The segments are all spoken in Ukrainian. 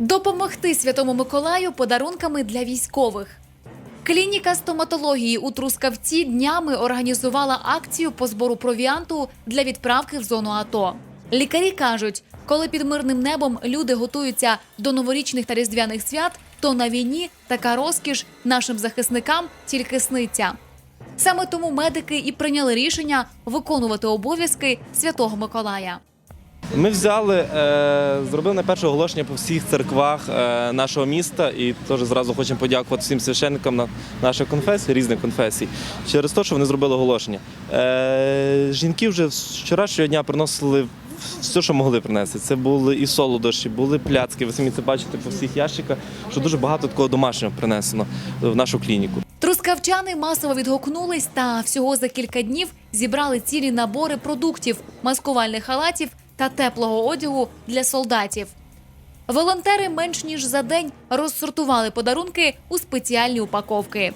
Допомогти Святому Миколаю подарунками для військових. Клініка стоматології у Трускавці днями організувала акцію по збору провіанту для відправки в зону АТО. Лікарі кажуть, коли під мирним небом люди готуються до новорічних та різдвяних свят, то на війні така розкіш нашим захисникам тільки сниться. Саме тому медики і прийняли рішення виконувати обов'язки Святого Миколая. Ми взяли, е, зробили найперше оголошення по всіх церквах е, нашого міста і теж зразу хочемо подякувати всім священникам на наших конфесій, різних конфесій, через те, що вони зробили оголошення. Е, жінки вже з вчорашнього дня приносили все, що могли принести. Це були і солодощі, були пляцки. Ви самі це бачите по всіх ящиках, що дуже багато такого домашнього принесено в нашу клініку. Трускавчани масово відгукнулись та всього за кілька днів зібрали цілі набори продуктів, маскувальних халатів та теплого одягу для солдатів. Волонтери менш ніж за день розсортували подарунки у спеціальні упаковки.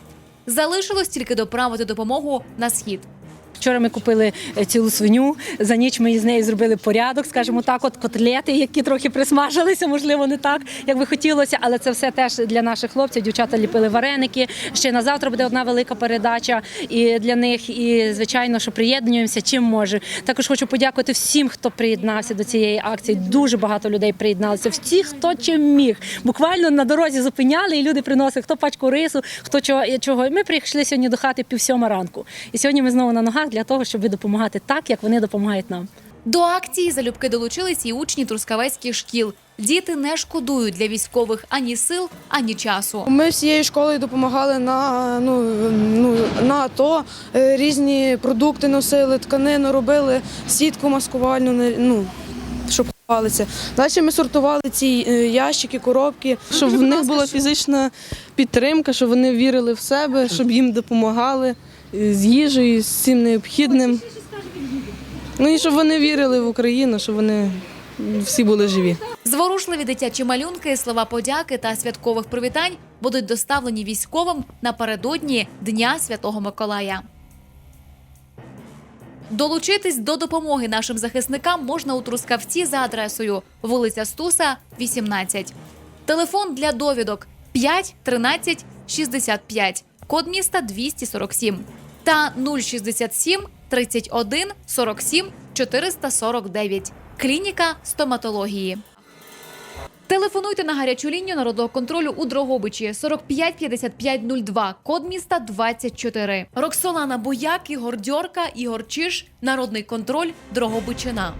Залишилось тільки доправити допомогу на схід. Вчора ми купили е, цілу свиню. За ніч ми з нею зробили порядок, скажімо так, от котлети, які трохи присмажилися, можливо, не так, як би хотілося, але це все теж для наших хлопців. Дівчата ліпили вареники. Ще на завтра буде одна велика передача і для них. І звичайно, що приєднуємося чим може. Також хочу подякувати всім, хто приєднався до цієї акції. Дуже багато людей приєдналися. Всі, хто чим міг. Буквально на дорозі зупиняли, і люди приносили хто пачку рису, хто чого чого. Ми прийшли сьогодні до хати пів сьома ранку. І сьогодні ми знову на ногах для того, щоб допомагати так, як вони допомагають нам. До акції залюбки долучились і учні трускавецьких шкіл. Діти не шкодують для військових ані сил, ані часу. Ми всією школою допомагали на, ну, ну, на АТО, е, різні продукти носили, тканину робили, сітку маскувальну, не- ну, щоб ховалися. Далі ми сортували ці е, ящики, коробки. щоб в них була фізична підтримка, щоб вони вірили в себе, щоб їм допомагали з їжею, з цим необхідним. Ну і щоб вони вірили в Україну, щоб вони всі були живі. Зворушливі дитячі малюнки, слова подяки та святкових привітань будуть доставлені військовим напередодні Дня Святого Миколая. Долучитись до допомоги нашим захисникам можна у Трускавці за адресою вулиця Стуса, 18. Телефон для довідок 5 13 65, код міста 247 та 067 31 47 449. Клініка стоматології. Телефонуйте на гарячу лінію народного контролю у Дрогобичі 45 55 02, код міста 24. Роксолана Бояк, Ігор Дьорка, Ігор Чиш, Народний контроль Дрогобичина.